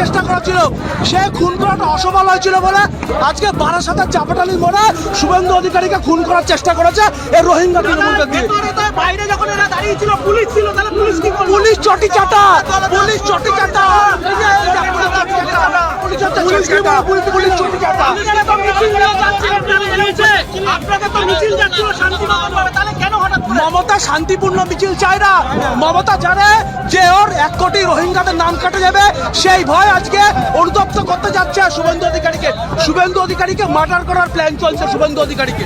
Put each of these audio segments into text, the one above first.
চেষ্টা করেছিল। সে খুন করাটা অসফল হয়েছিল বলে আজকে বারাসাতের চাপাটালি মোড়ে শুভেন্দু অধিকারীকে খুন করার চেষ্টা করেছে। এই রোহিঙ্গা তৃণমূলকে দিয়ে। বাইরে যখন এরা দাঁড়িয়ে ছিল পুলিশ ছিল তাহলে পুলিশ কি পুলিশ চটি চাটা পুলিশ চটি চাটা। আপনাদের তো মিছিল যাচ্ছিল শান্তিপূর্ণভাবে তাহলে কেন হঠাৎ করে মমতা শান্তিপূর্ণ মিছিল চায় না। মমতা জানে যে ওর এক কোটি রোহিঙ্গাদের নাম কাটে যাবে সেই ভয় আজকে অনুতপ্ত করতে যাচ্ছে শুভেন্দু অধিকারীকে। শুভেন্দু অধিকারীকে মার্ডার করার প্ল্যান চলছে শুভেন্দু অধিকারীকে।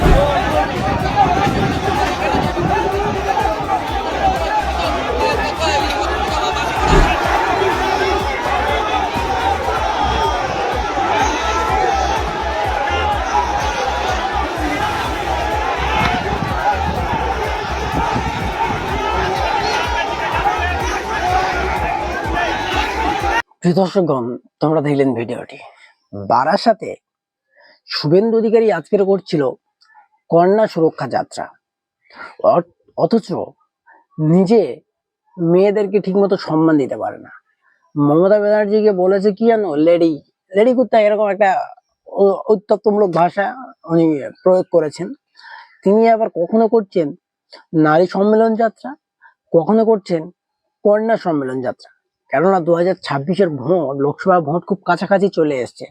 প্রিয় দর্শকগণ তোমরা দেখলেন ভিডিওটি। বারাসাতে শুভেন্দু অধিকারী আজকের করছিল কন্যা সুরক্ষা যাত্রা। অথচ নিজে মেয়েদেরকে ঠিকমতো সম্মান দিতে পারে না। মমতা ব্যানার্জিকে বলেছে কি জানো লেডি লেডি কুত্তা এরকম একটা উত্তপ্তমূলক ভাষা উনি প্রয়োগ করেছেন। তিনি আবার কখনো করছেন নারী সম্মেলন যাত্রা কখনো করছেন কন্যা সম্মেলন যাত্রা। কেননা দু হাজার ছাব্বিশের ভোট, লোকসভা ভোট খুব কাছাকাছি চলে এসছে।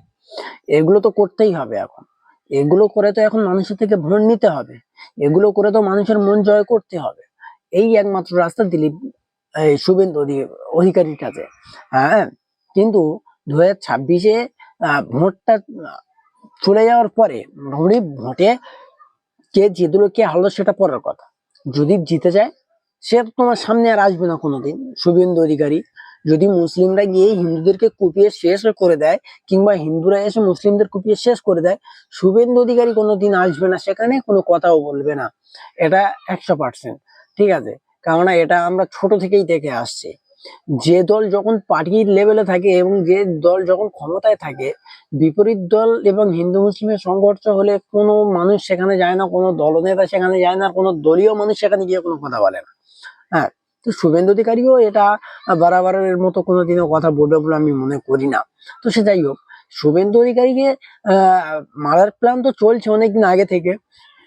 এগুলো তো করতেই হবে এখন। এগুলো করে তো এখন মানুষের থেকে ভোট নিতে হবে। এগুলো করে তো মানুষের মন জয় করতে হবে। এই একমাত্র রাস্তা দিলীপ শুভেন্দু অধি- অধিকারীর কাছে হ্যাঁ কিন্তু দু হাজার ছাব্বিশে ভোটটা চলে যাওয়ার পরে মোটামুটি ভোটে কে জিতলো, কে হারলো সেটা পরের কথা। যদি জিতে যায়, সে তোমার সামনে আর আসবে না কোনোদিন, শুভেন্দু অধিকারী। যদি মুসলিমরা গিয়ে হিন্দুদেরকে কুপিয়ে শেষ করে দেয়, কিংবা হিন্দুরা এসে মুসলিমদের কুপিয়ে শেষ করে দেয়, শুভেন্দু অধিকারী কোনোদিন আসবে না, সেখানে কোনো কথাও বলবে না। এটা একশো পার্সেন্ট ঠিক আছে? কেননা এটা আমরা ছোট থেকেই দেখে আসছি। যে দল যখন পার্টির লেভেলে থাকে এবং যে দল যখন ক্ষমতায় থাকে, বিপরীত দল এবং হিন্দু মুসলিমের সংঘর্ষ হলে কোনো মানুষ সেখানে যায় না, কোনো দলনেতা সেখানে যায় না কোনো দলীয় মানুষ সেখানে গিয়ে কোনো কথা বলে না। হ্যাঁ তো শুভেন্দু অধিকারীও এটা বারাবারের মতো কোনোদিনও কথা বলবে বলে আমি মনে করি না। তো সে যাই হোক, শুভেন্দু অধিকারীকে মারার প্ল্যান তো চলছে অনেকদিন আগে থেকে।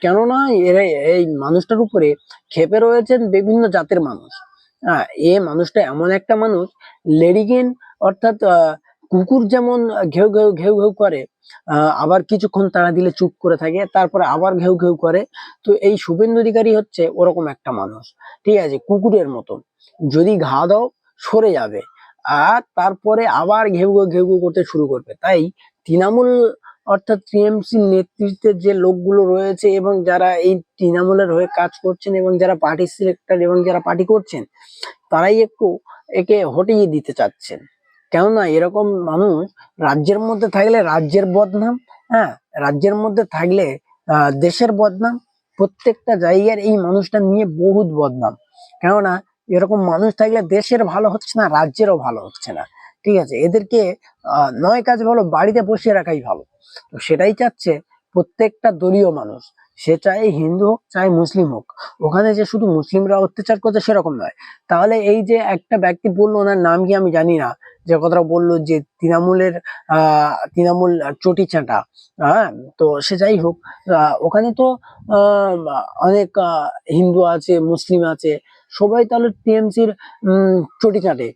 কেননা এরা, এই মানুষটার উপরে খেপে রয়েছেন বিভিন্ন জাতের মানুষ। হ্যাঁ এ মানুষটা এমন একটা মানুষ লেডিগেন অর্থাৎ কুকুর যেমন ঘেউ ঘেউ ঘেউ ঘেউ করে আবার কিছুক্ষণ তারা দিলে চুপ করে থাকে, তারপরে আবার ঘেউ ঘেউ করে। তো এই শুভেন্দু অধিকারী হচ্ছে ওরকম একটা মানুষ, ঠিক আছে? কুকুরের মতন। যদি ঘা দাও, সরে যাবে। আর তারপরে আবার ঘেউ ঘেউ ঘেউ করতে শুরু করবে। তাই তৃণমূল, অর্থাৎ টিএমসি নেতৃত্বের যে লোকগুলো রয়েছে এবং যারা এই তৃণমূলের হয়ে কাজ করছেন এবং যারা পার্টি সিলেক্টর এবং যারা পার্টি করছেন, তারাই একটু একে হটিয়ে দিতে চাচ্ছেন। কেননা এরকম মানুষ রাজ্যের মধ্যে থাকলে রাজ্যের বদনাম হ্যাঁ রাজ্যের মধ্যে থাকলে দেশের বদনাম, প্রত্যেকটা জায়গার এই মানুষটা নিয়ে বহুত বদনাম। কেননা এরকম মানুষ থাকলে দেশের ভালো হচ্ছে না, রাজ্যেরও ভালো হচ্ছে না। ঠিক আছে, এদেরকে নয় কাজ ভালো, বাড়িতে বসিয়ে রাখাই ভালো। তো সেটাই চাচ্ছে প্রত্যেকটা দলীয় মানুষ। সে চাই হিন্দু হোক চাই মুসলিম হোক। ওখানে যে শুধু মুসলিমরা অত্যাচার করছে সেরকম নয়। তাহলে এই যে একটা ব্যক্তি বলল, ওনার নাম কি আমি জানি না, যে কথাটা বলল যে তৃণমূলের তৃণমূল চটি চাঁটা হ্যাঁ? তো সে যাই হোক ওখানে তো অনেক হিন্দু আছে, মুসলিম আছে, সবাই তাহলে টিএমসির চটি চাটে।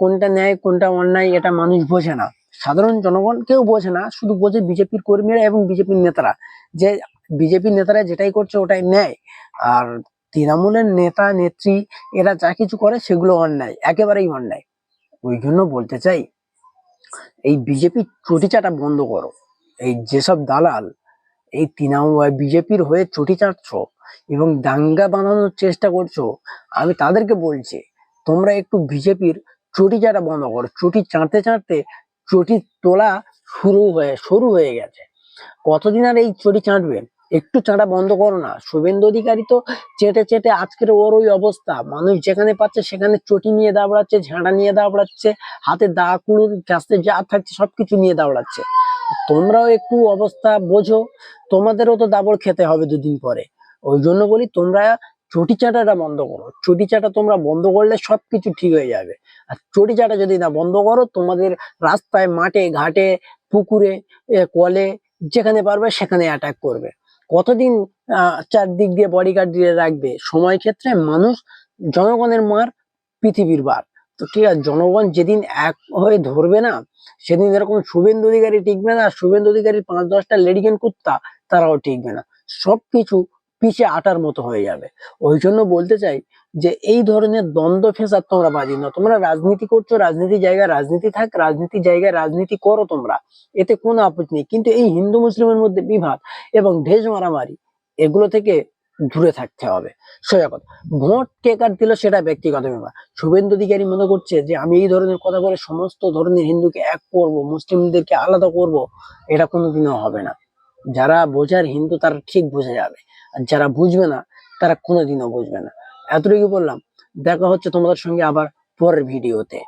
কোনটা ন্যায়, কোনটা অন্যায়, এটা মানুষ বোঝে না। সাধারণ জনগণ কেউ বোঝে না, শুধু বোঝে বিজেপির কর্মীরা এবং বিজেপির নেতারা। যে বিজেপির নেতারা যেটাই করছে ওটাই নেয় আর তৃণমূলের নেতা, নেত্রী, এরা যা কিছু করে সেগুলো অন্যায়, একেবারেই অন্যায়। ওই জন্য বলতে চাই, এই বিজেপি চটিচাটা বন্ধ করো। এই যেসব দালাল, এই তৃণমূল বিজেপির হয়ে চটি চাটছ এবং দাঙ্গা বানানোর চেষ্টা করছ, আমি তাদেরকে বলছি, তোমরা একটু বিজেপির চটি চাটা বন্ধ করো। চটি চাঁটতে চাঁটতে চটি তোলা শুরু হয়ে শুরু হয়ে গেছে। কতদিন আর এই চটি চাঁটবে একটু চাঁটা বন্ধ করো না। শুভেন্দু অধিকারী তো চেটে চেটে আজকের ওর ওই অবস্থা। মানুষ যেখানে পাচ্ছে সেখানে চটি নিয়ে দাবড়াচ্ছে, ঝাঁটা নিয়ে দাবড়াচ্ছে, হাতে দা কুড়ুর কাছে যা থাকছে সবকিছু নিয়ে দাবড়াচ্ছে। তোমরাও একটু অবস্থা বোঝো, তোমাদেরও তো দাবড় খেতে হবে দুদিন পরে। ওই জন্য বলি তোমরা চটি চাটাটা বন্ধ করো। চটি চাটা তোমরা বন্ধ করলে সবকিছু ঠিক হয়ে যাবে। আর চটি চাটা যদি না বন্ধ করো, তোমাদের রাস্তায়, মাঠে, ঘাটে, পুকুরে কলে, যেখানে পারবে সেখানে অ্যাটাক করবে। কতদিন চারদিক দিয়ে বডিগার্ড দিয়ে রাখবে? সময় ক্ষেত্রে মানুষ জনগণের মার পৃথিবীর বার। তো ঠিক আছে, জনগণ যেদিন এক হয়ে ধরবে না, সেদিন এরকম শুভেন্দু অধিকারী টিকবে না শুভেন্দু অধিকারীর পাঁচ দশটা লেডিকেন কুত্তা তারাও টিকবে না। সবকিছু পিছে আটার মতো হয়ে যাবে। ওই জন্য বলতে চাই যে এই ধরনের দ্বন্দ্ব ফেসাদ তোমরা বাজি না তোমরা রাজনীতি করছ, রাজনীতি জায়গায় রাজনীতি থাক, রাজনীতি জায়গায় রাজনীতি করো তোমরা। এতে কোনো আপত্তি নেই। কিন্তু এই হিন্দু মুসলিমের মধ্যে বিভাদ এবং ঢেস মারামারি, এগুলো থেকে দূরে থাকতে হবে। সোজা কথা, ভোট কে কার দিল সেটা ব্যক্তিগত ব্যাপার। শুভেন্দু অধিকারী মনে করছে যে আমি এই ধরনের কথা বলে সমস্ত ধরনের হিন্দুকে এক করব, মুসলিমদেরকে আলাদা করব, এটা কোনোদিনও হবে না। যারা বোঝার হিন্দু তারা ঠিক বুঝে যাবে। আর যারা বুঝবে না, তারা কোনোদিনও বুঝবে না। এতটুকু বললাম। দেখা হচ্ছে তোমাদের সঙ্গে আবার পরের ভিডিওতে।